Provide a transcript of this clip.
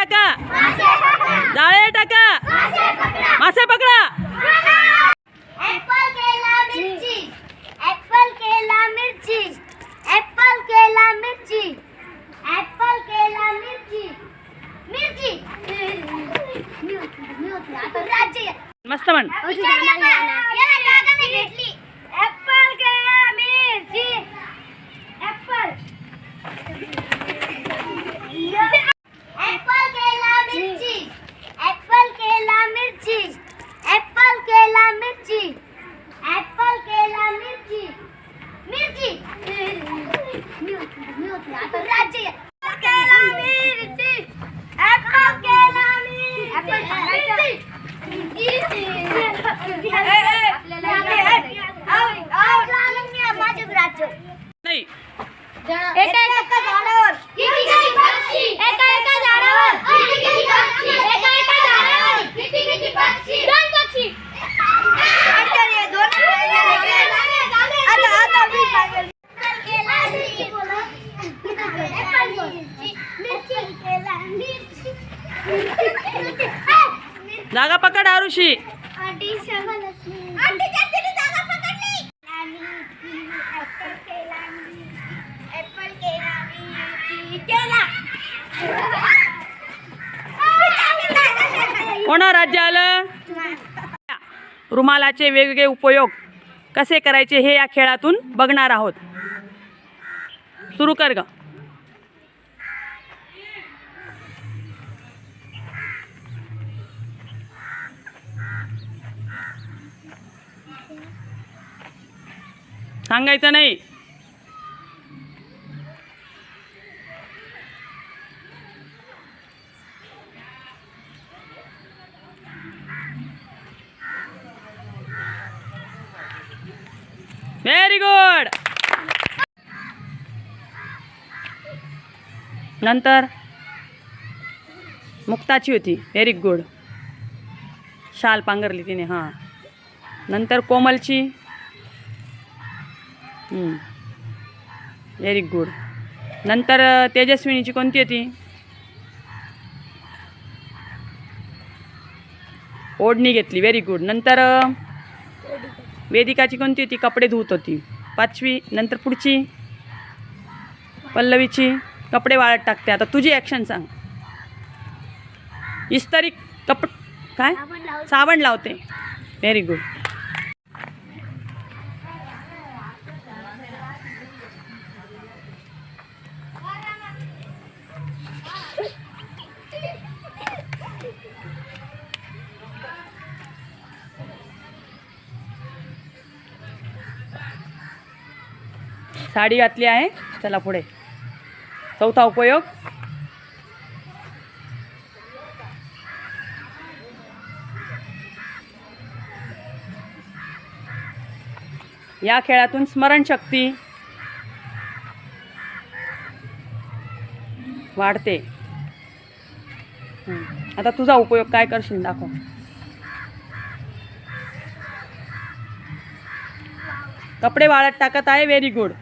टाका. जाळे टाका. मासे पकडा. ऍपल केला मिरची. ऍपल केला मिरची. ऍपल केला मिरची. ऍपल केला मिरची. मिरची. मस्त म्हण याला जागा नाही भेटली ऍपल केला मिरची ऍपल ऍपल केला मिरची ऍपल केला मिरची ऍपल केला मिरची ऍपल केला मिरची मिरची मी होती, मी होती. आता राज्य ऍपल केला मिरची ऍपल केला मिरची माझे राज्य नाही. एका एका झाडावर. किती किती पक्षी एका एका झाडावर. किती किती पक्षी एका एका झाडावर. जागा पकड आरुषी. कोणा राज्य आलं? रुमालाचे वेगवेगळे उपयोग कसे करायचे हे या खेळातून बघणार आहोत. सुरू कर ग. सांगायचं नाही. व्हेरी गुड नंतर मुक्ताची होती. व्हेरी गुड शाल पांघरली तिने हां. नंतर कोमलची. व्हेरी गुड नंतर तेजस्विनीची कोणती होती? ओढणी घेतली. व्हेरी गुड नंतर वेदिकाची कोणती होती? कपडे धुत होती. पाचवी नंतर पुढची पल्लवीची. कपडे वाळत टाकते. आता तुझी ॲक्शन सांग. इस्तारी कप काय? साबण लावते. व्हेरी गुड साडी घातली आहे. चला पुढे. चौथा उपयोग. या खेळातून स्मरणशक्ती वाढते. आता तुझा उपयोग काय करशील दाखव. कपडे वाळत टाकत आहे. Very good